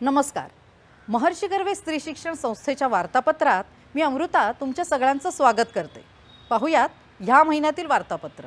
नमस्कार. महर्षी कर्वे स्त्री शिक्षण संस्थेच्या वार्तापत्रात मी अमृता तुमच्या सगळ्यांचं स्वागत करते. पाहुयात ह्या महिन्यातील वार्तापत्र.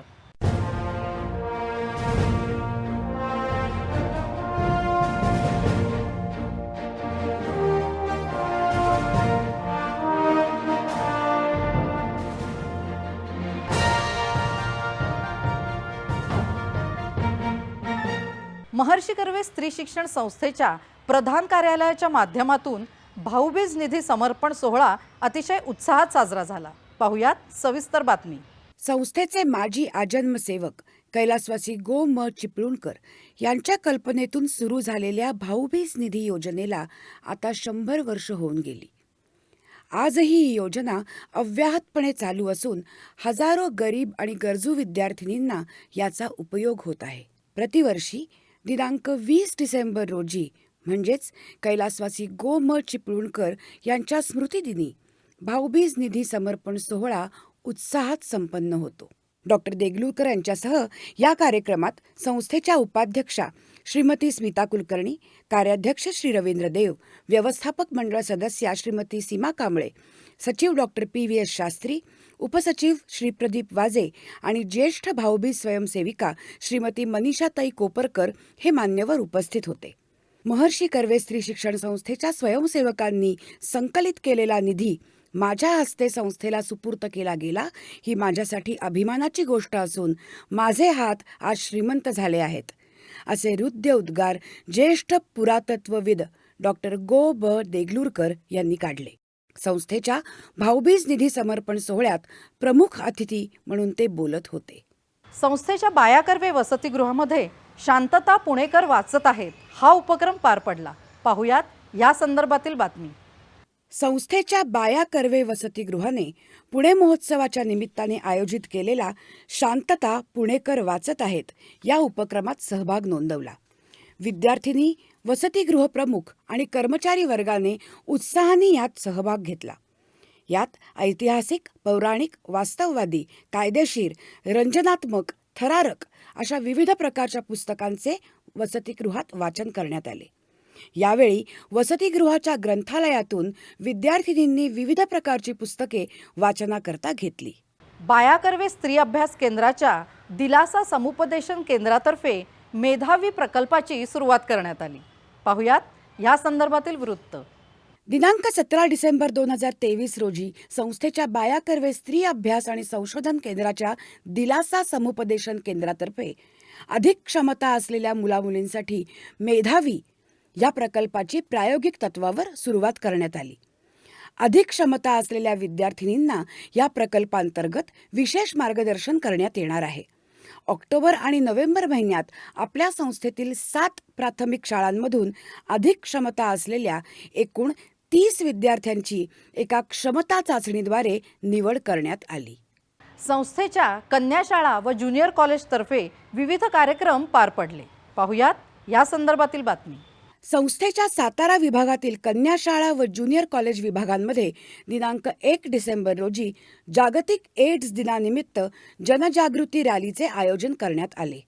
महर्षी कर्वे स्त्री शिक्षण संस्थेच्या प्रधान कार्यालयाच्या माध्यमातून भाऊबीज निधी समर्पण सोहळा अतिशय उत्साहात साजरा झाला. पाहुयात सविस्तर बातमी. संस्थेचे माजी आजन्मसेवक कैलासवासी गो म चिपळूणकर यांच्या कल्पनेतून सुरू झालेल्या भाऊबीज निधी योजनेला आता शंभर वर्ष होऊन गेली. आजही ही योजना अव्याहतपणे चालू असून हजारो गरीब आणि गरजू विद्यार्थिनींना याचा उपयोग होत आहे. प्रतिवर्षी दिनांक वीस डिसेंबर रोजी म्हणजेच कैलासवासी गोम चिपळूणकर यांच्या स्मृतिदिनी भाऊबीज निधी समर्पण सोहळा उत्साहात संपन्न होतो. डॉक्टर देगलूरकर यांच्यासह या कार्यक्रमात संस्थेच्या उपाध्यक्षा श्रीमती स्मिता कुलकर्णी कार्याध्यक्ष श्री रवींद्र देव व्यवस्थापक मंडळ सदस्या श्रीमती सीमा कांबळे सचिव doctor P V S Shastri उपसचिव श्री प्रदीप वाजे आणि ज्येष्ठ भाऊबीज स्वयंसेविका श्रीमती मनीषाताई कोपरकर हे मान्यवर उपस्थित होते. महर्षी कर्वे स्त्री शिक्षण संस्थेच्या स्वयंसेवकांनी संकलित केलेला निधी माझ्या हस्ते संस्थेला सुपूर्त केला गेला ही माझ्यासाठी अभिमानाची गोष्ट असून माझे हात आज श्रीमंत झाले आहेत. असे हृदय उद्गार ज्येष्ठ पुरातत्वविद डॉक्टर गो ब देगलूरकर यांनी काढले. संस्थेच्या भाऊबीज निधी समर्पण सोहळ्यात प्रमुख अतिथी म्हणून ते बोलत होते. संस्थेच्या बाया कर्वे वसतिगृहामध्ये शांतता पुणेकर वाचत आहेत. हा उपक्रम पार पडला. पाहुयात या संदर्भातील बातमी. संस्थेच्या बाया कर्वे वसतिगृहाने पुणे महोत्सवाच्या निमित्ताने आयोजित केलेला शांतता पुणेकर वाचत आहेत या उपक्रमात सहभाग नोंदवला. विद्यार्थिनी वसतिगृह प्रमुख आणि कर्मचारी वर्गाने उत्साहाने यात सहभाग घेतला. यात ऐतिहासिक पौराणिक वास्तववादी कायदेशीर रंजनात्मक थरारक अशा विविध प्रकारच्या पुस्तकांचे वसतिगृहात वाचन करण्यात आले. यावेळी वसतिगृहाच्या ग्रंथालयातून विद्यार्थिनींनी विविध प्रकारची पुस्तके वाचनाकरता घेतली. बाया कर्वे स्त्री अभ्यास केंद्राच्या दिलासा समुपदेशन केंद्रातर्फे मेधावी प्रकल्पाची सुरुवात करण्यात आली. पाहुयात ह्या संदर्भातील वृत्त. दिनांक सतरा डिसेंबर दोन हजार तेवीस रोजी संस्थेच्या बाया कर्वे स्त्री अभ्यास आणि संशोधन केंद्राच्या दिलासा समुपदेशन केंद्रातर्फे अधिक क्षमता असलेल्या मुलामुलींसाठी मेधावी या प्रकल्पाची प्रायोगिक तत्वावर सुरुवात करण्यात आली. अधिक क्षमता असलेल्या विद्यार्थिनींना या प्रकल्पांतर्गत विशेष मार्गदर्शन करण्यात येणार आहे. ऑक्टोबर आणि नोव्हेंबर महिन्यात आपल्या संस्थेतील सात प्राथमिक शाळांमधून अधिक क्षमता असलेल्या एकूण तीस विद्यार्थ्यांची एका क्षमता चाचणीद्वारे निवड करण्यात आली. संस्थेच्या कन्याशाळा व ज्युनियर कॉलेजतर्फे विविध कार्यक्रम पार पडले. पाहुयात या संदर्भातील बातमी. संस्थेच्या सातारा विभागातील कन्याशाळा व ज्युनियर कॉलेज विभागांमध्ये दिनांक एक डिसेंबर रोजी जागतिक एड्स दिनानिमित्त जनजागृती रॅलीचे आयोजन करण्यात आले.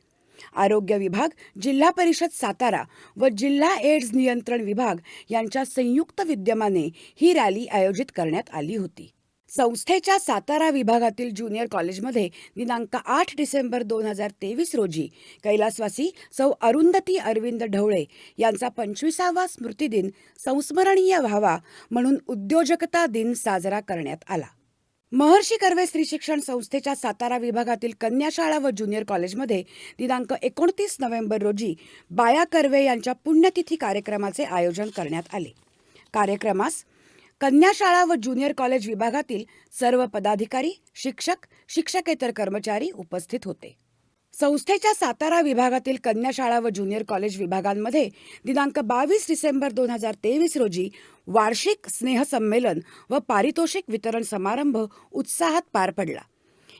आरोग्य विभाग जिल्हा परिषद सातारा व जिल्हा एड्स नियंत्रण विभाग यांच्या संयुक्त विद्यमाने ही रॅली आयोजित करण्यात आली होती. संस्थेच्या सातारा विभागातील ज्युनियर कॉलेजमध्ये दिनांक आठ डिसेंबर दोन हजार तेवीस रोजी कैलासवासी सौ अरुंधती अरविंद ढवळे यांचा पंचवीसावा स्मृतिदिन संस्मरणीय व्हावा म्हणून उद्योजकता दिन साजरा करण्यात आला. महर्षी कर्वे स्त्री शिक्षण संस्थेच्या सातारा विभागातील कन्याशाळा व ज्युनियर कॉलेजमध्ये दिनांक एकोणतीस नोव्हेंबर रोजी बाया कर्वे यांच्या पुण्यतिथी कार्यक्रमाचे आयोजन करण्यात आले. कार्यक्रमास कन्याशाळा व ज्युनियर कॉलेज विभागातील सर्व पदाधिकारी शिक्षक शिक्षकेतर कर्मचारी उपस्थित होते. संस्थेच्या सातारा विभागातील कन्याशाळा व ज्युनियर कॉलेज विभागांमध्ये दिनांक बावीस डिसेंबर दोन हजार तेवीस रोजी वार्षिक स्नेहसंमेलन व पारितोषिक वितरण समारंभ उत्साहात पार पडला.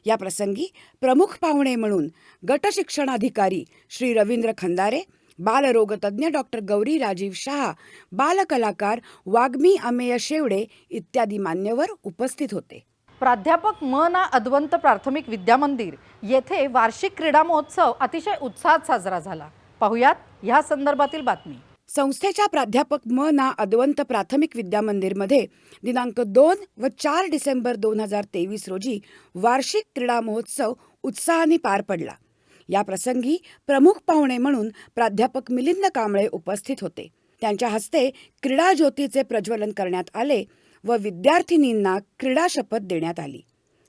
या प्रसंगी प्रमुख पाहुणे म्हणून गट शिक्षणाधिकारी श्री रवींद्र खंदारे बालरोगतज्ञ डॉक्टर गौरी राजीव शहा बालकलाकार वाग्मी अमेय शेवडे इत्यादी मान्यवर उपस्थित होते. प्राध्यापक म ना अद्वंत प्राथमिक विद्यामंदिर येथे वार्षिक क्रीडा महोत्सव अतिशय उत्साहात साजरा झाला. पाहुयात ह्या संदर्भातील बातमी. संस्थेच्या प्राध्यापक म ना अदवंत प्राथमिक विद्या मंदिरमध्ये दिनांक दोन व चार डिसेंबर दोन हजार तेवीस रोजी वार्षिक क्रीडा महोत्सव उत्साहाने पार पडला. या प्रसंगी प्रमुख पाहुणे म्हणून प्राध्यापक मिलिंद कांबळे उपस्थित होते. त्यांच्या हस्ते क्रीडा ज्योतीचे प्रज्वलन करण्यात आले व विद्यार्थिनींना क्रीडा शपथ देण्यात आली.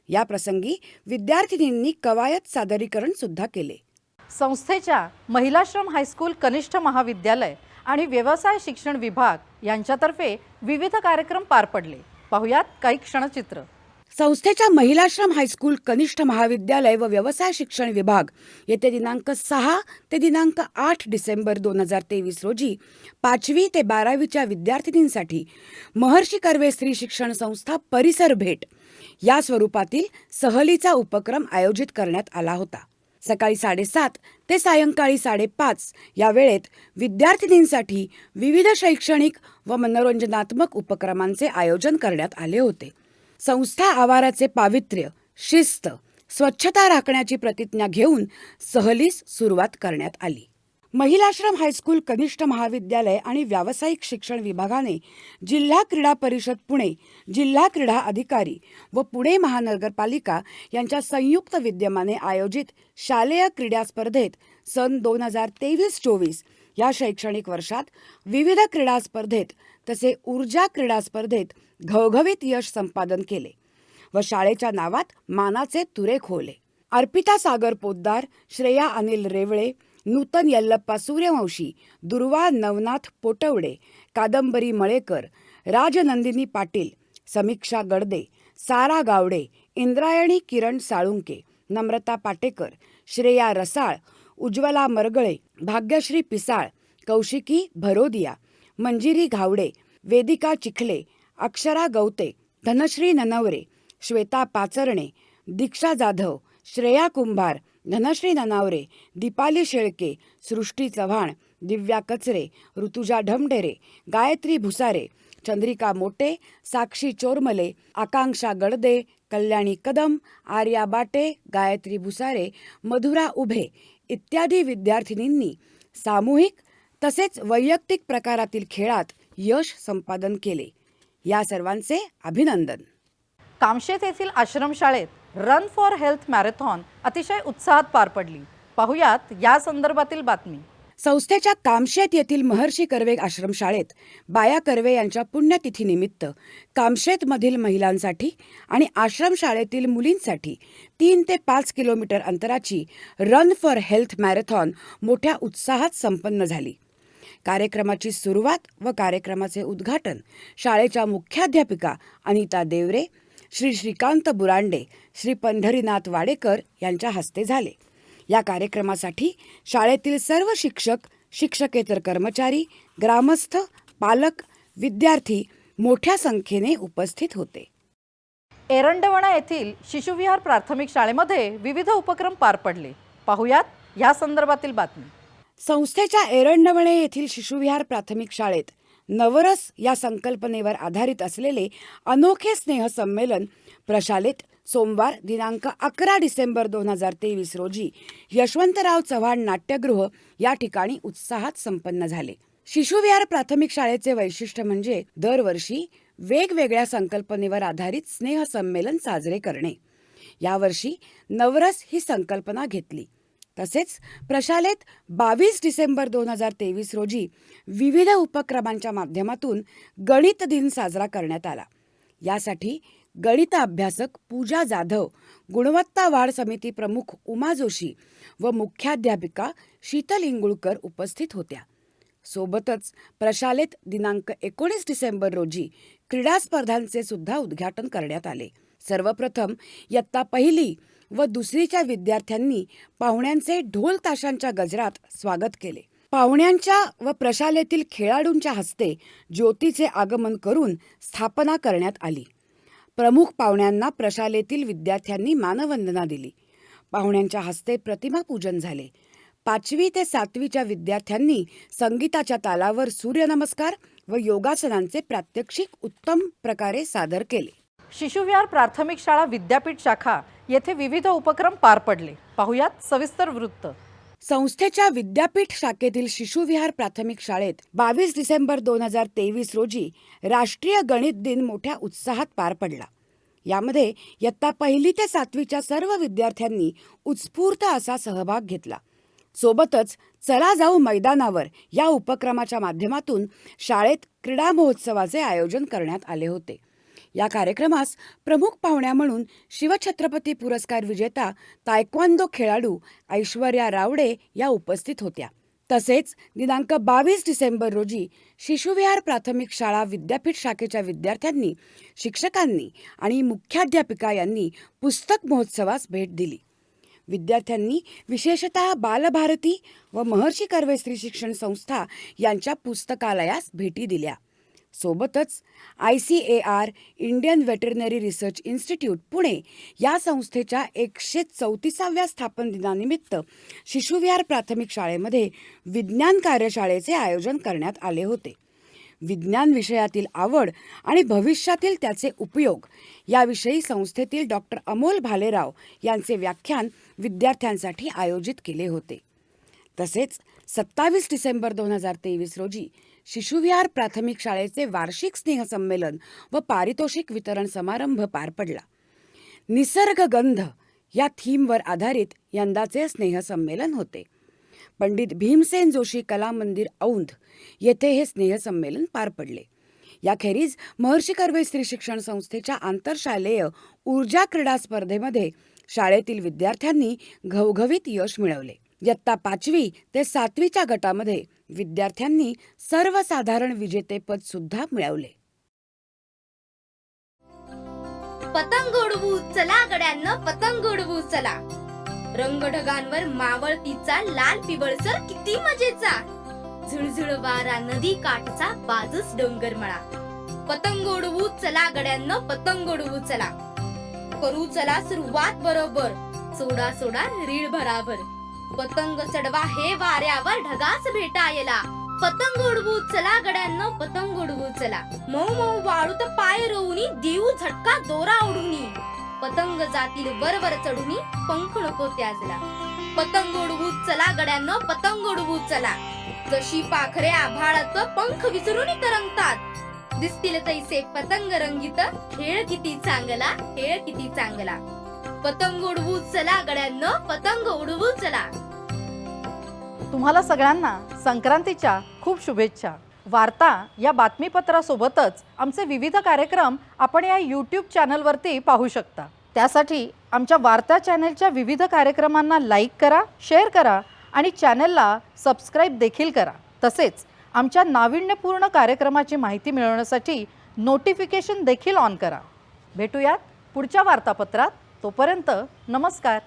या प्रसंगी विद्यार्थिनींनी कवायत सादरीकरण सुद्धा केले. संस्थेच्या महिलाश्रम हायस्कूल कनिष्ठ महाविद्यालय आणि व्यवसाय शिक्षण विभाग यांच्यातर्फे विविध कार्यक्रम पार पडले. पाहुयात काही क्षणचित्र. संस्थेच्या महिलाश्रम हायस्कूल कनिष्ठ महाविद्यालय व व्यवसाय शिक्षण विभाग येथे दिनांक सहा ते दिनांक आठ डिसेंबर दोन हजार तेवीस रोजी पाचवी ते बारावीच्या विद्यार्थिनींसाठी महर्षी कर्वे स्त्री शिक्षण संस्था परिसर भेट या स्वरूपातील सहलीचा उपक्रम आयोजित करण्यात आला होता. सकाळी साडेसात ते सायंकाळी साडेपाच या वेळेत विद्यार्थिनींसाठी विविध शैक्षणिक व मनोरंजनात्मक उपक्रमांचे आयोजन करण्यात आले होते. संस्था आवाराचे पावित्र्य शिस्त स्वच्छता राखण्याची प्रतिज्ञा घेऊन सहलीस सुरुवात करण्यात आली. महिलाश्रम हायस्कूल कनिष्ठ महाविद्यालय आणि व्यावसायिक शिक्षण विभागाने जिल्हा क्रीडा परिषद पुणे जिल्हा क्रीडा अधिकारी व पुणे महानगरपालिका यांच्या संयुक्त विद्यमाने आयोजित शालेय क्रीडा स्पर्धेत सन दोन हजार तेवीस चोवीस या शैक्षणिक वर्षात विविध क्रीडा स्पर्धेत तसे ऊर्जा क्रीडा स्पर्धेत घवघवीत यश संपादन केले व शाळेच्या नावात मानाचे तुरे खोवले. अर्पिता सागर पोद्दार श्रेया अनिल रेवळे नूतन यल्लप्पा सूर्यवंशी दुर्वा नवनाथ पोटवडे कादंबरी मळेकर राजनंदिनी पाटील समीक्षा गडदे सारा गावडे इंद्रायणी किरण साळुंके नम्रता पाटेकर श्रेया रसाळ उज्ज्वला मरगळे भाग्यश्री पिसाळ कौशिकी भरोदिया मंजिरी घावडे वेदिका चिखले अक्षरा गवते धनश्री ननवरे श्वेता पाचरणे दीक्षा जाधव श्रेया कुंभार धनश्री ननावरे दीपाली शेळके सृष्टी चव्हाण दिव्या कचरे ऋतुजा ढमढेरे गायत्री भुसारे चंद्रिका मोटे साक्षी चोरमले आकांक्षा गडदे कल्याणी कदम आर्या बाटे गायत्री भुसारे मधुरा उभे इत्यादी विद्यार्थिनींनी सामूहिक तसेच वैयक्तिक प्रकारातील खेळात यश संपादन केले. या सर्वांचे अभिनंदन. कामशेत येथील आश्रमशाळेत रन फॉर हेल्थ मॅरेथॉन अतिशय उत्साहात पार पडली. पाहुयात या संदर्भातील बातमी. संस्थेच्या कामशेत येथील महर्षी कर्वे आश्रमशाळेत बाया कर्वे यांच्या पुण्यतिथीनिमित्त कामशेतमधील महिलांसाठी आणि आश्रमशाळेतील मुलींसाठी तीन ते पाच किलोमीटर अंतराची रन फॉर हेल्थ मॅरेथॉन मोठ्या उत्साहात संपन्न झाली. कार्यक्रमाची सुरुवात व कार्यक्रमाचे उद्घाटन शाळेच्या मुख्याध्यापिका अनिता देवरे श्री श्रीकांत बुरांडे श्री पंढरीनाथ वाडेकर यांच्या हस्ते झाले. या कार्यक्रमासाठी शाळेतील सर्व शिक्षक शिक्षकेतर कर्मचारी ग्रामस्थ पालक विद्यार्थी मोठ्या संख्येने उपस्थित होते. एरंडवणा येथील शिशुविहार प्राथमिक शाळेमध्ये विविध उपक्रम पार पडले. पाहुयात या संदर्भातील बातमी. संस्थेच्या एरंडवणे येथील शिशुविहार प्राथमिक शाळेत नवरस या संकल्पनेवर आधारित असलेले अनोखे स्नेहसंमेलन प्रशालेत सोमवार दिनांक अकरा डिसेंबर दोन हजार तेवीस रोजी यशवंतराव चव्हाण नाट्यगृह या ठिकाणी उत्साहात संपन्न झाले. शिशुविहार प्राथमिक शाळेचे वैशिष्ट्य म्हणजे दरवर्षी वेगवेगळ्या संकल्पनेवर आधारित स्नेहसंमेलन साजरे करणे. यावर्षी नवरस ही संकल्पना घेतली. तसेच प्रशालेत बावीस डिसेंबर दोन हजार तेवीस रोजी विविध उपक्रमांच्या माध्यमातून गणित दिन साजरा करण्यात आला. यासाठी गणित अभ्यासक पूजा जाधव गुणवत्ता वाढ समिती प्रमुख उमा जोशी व मुख्याध्यापिका शीतल इंगुळकर उपस्थित होत्या. सोबतच प्रशालेत दिनांक एकोणीस डिसेंबर रोजी क्रीडा स्पर्धांचे सुद्धा उद्घाटन करण्यात आले. सर्वप्रथम इयत्ता पहिली व दुसरीच्या विद्यार्थ्यांनी पाहुण्यांचे ढोल ताशांच्या गजरात स्वागत केले. पाहुण्यांच्या व प्रशालेतील खेळाडूंच्या हस्ते ज्योतीचे आगमन करून स्थापना करण्यात आली. प्रमुख पाहुण्यांना प्रशालेतील विद्यार्थ्यांनी मानवंदना दिली. पाहुण्यांच्या हस्ते प्रतिमा पूजन झाले. पाचवी ते सातवीच्या विद्यार्थ्यांनी संगीताच्या तालावर सूर्यनमस्कार व योगासनांचे प्रात्यक्षिक उत्तम प्रकारे सादर केले. शिशुविहार प्राथमिक शाळा विद्यापीठ शाखा येथे विविध उपक्रम पार पडले. पाहुयात सविस्तर वृत्त. संस्थेच्या विद्यापीठ शाखेतील शिशुविहार प्राथमिक शाळेत बावीस डिसेंबर दोन हजार तेवीस रोजी राष्ट्रीय गणित दिन मोठ्या उत्साहात पार पडला. यामध्ये इयत्ता पहिली ते सातवीच्या सर्व विद्यार्थ्यांनी उत्स्फूर्त असा सहभाग घेतला. सोबतच चला जाऊ मैदानावर या उपक्रमाच्या माध्यमातून शाळेत क्रीडा महोत्सवाचे आयोजन करण्यात आले होते. या कार्यक्रमास प्रमुख पाहुण्या म्हणून शिवछत्रपती पुरस्कार विजेता तायक्वांदो खेळाडू ऐश्वर्या रावडे या उपस्थित होत्या. तसेच दिनांक बावीस डिसेंबर रोजी शिशुविहार प्राथमिक शाळा विद्यापीठ शाखेच्या विद्यार्थ्यांनी शिक्षकांनी आणि मुख्याध्यापिका यांनी पुस्तक महोत्सवास भेट दिली. विद्यार्थ्यांनी विशेषतः बालभारती व महर्षी कर्वे स्त्री शिक्षण संस्था यांच्या पुस्तकालयास भेटी दिल्या. सोबतच I C A R Indian veterinary research institute Pune या संस्थेच्या एकशे चौतीसाव्या स्थापन दिनानिमित्त शिशुविहार प्राथमिक शाळेमध्ये विज्ञान कार्यशाळेचे आयोजन करण्यात आले होते. विज्ञान विषयातील आवड आणि भविष्यातील त्याचे उपयोग याविषयी संस्थेतील डॉक्टर अमोल भालेराव यांचे व्याख्यान विद्यार्थ्यांसाठी आयोजित केले होते. तसेच सत्तावीस डिसेंबर दोन हजार तेवीस रोजी शिशुविहार प्राथमिक शाळेचे वार्षिक स्नेहसंमेलन व पारितोषिक वितरण समारंभ पार पडला. निसर्ग गंध या थीमवर आधारित यंदाचे स्नेहसंमेलन होते. पंडित भीमसेन जोशी कला मंदिर औंध येथे हे स्नेहसंमेलन पार पडले. याखेरीज महर्षी कर्वे स्त्री शिक्षण संस्थेच्या आंतरशालेय ऊर्जा क्रीडा स्पर्धेमध्ये शाळेतील विद्यार्थ्यांनी घवघवीत यश मिळवले. इयत्ता पाचवी ते सातवीच्या गटामध्ये विद्यार्थ्यांनी सर्वसाधारण विजेतेपद सुद्धा मिळवले. पतंग उडवू चला गड्यांना पतंग उडवू चला. रंगढगांवर मावळतीचा लाल पिवळसर किती मजेचा. झुळझुळ वारा नदी काठचा बाजूस डोंगर मळा. पतंग उडवू चला गड्यांना पतंग उडवू चला. करू चला सुरुवात बरोबर. सोडा सोडा रीळ भराभर. पतंग चढवा हे वाऱ्यावर ढगास भेटायला. पतंग उडवू चला गड्यांना पतंग उडवू चला. मऊ मऊ वाळूत पाय रोवणी देऊ झटका दोरा उडूनी पतंग जातील वर वर पंख नको त्याजला. पतंग उडवू चला गड्यांना पतंग उडवू चला. जशी पाखरे आभाळात पंख विसरून तरंगतात. दिसतील तैसे पतंग रंगीत खेळ किती चांगला खेळ किती चांगला. पतंग उडवू चला गड्यांना पतंग उडवू चला. तुम्हाला सगळ्यांना संक्रांतीच्या खूप शुभेच्छा. वार्ता या बातमीपत्रासोबतच आमचे विविध कार्यक्रम आपण या यूट्यूब चॅनलवरती पाहू शकता. त्यासाठी आमच्या वार्ता चॅनलच्या विविध कार्यक्रमांना लाईक करा शेअर करा आणि चॅनलला सबस्क्राईब देखील करा. तसेच आमच्या नाविन्यपूर्ण कार्यक्रमाची माहिती मिळवण्यासाठी नोटिफिकेशन देखील ऑन करा. भेटूयात पुढच्या वार्तापत्रात. तोपर्यंत नमस्कार.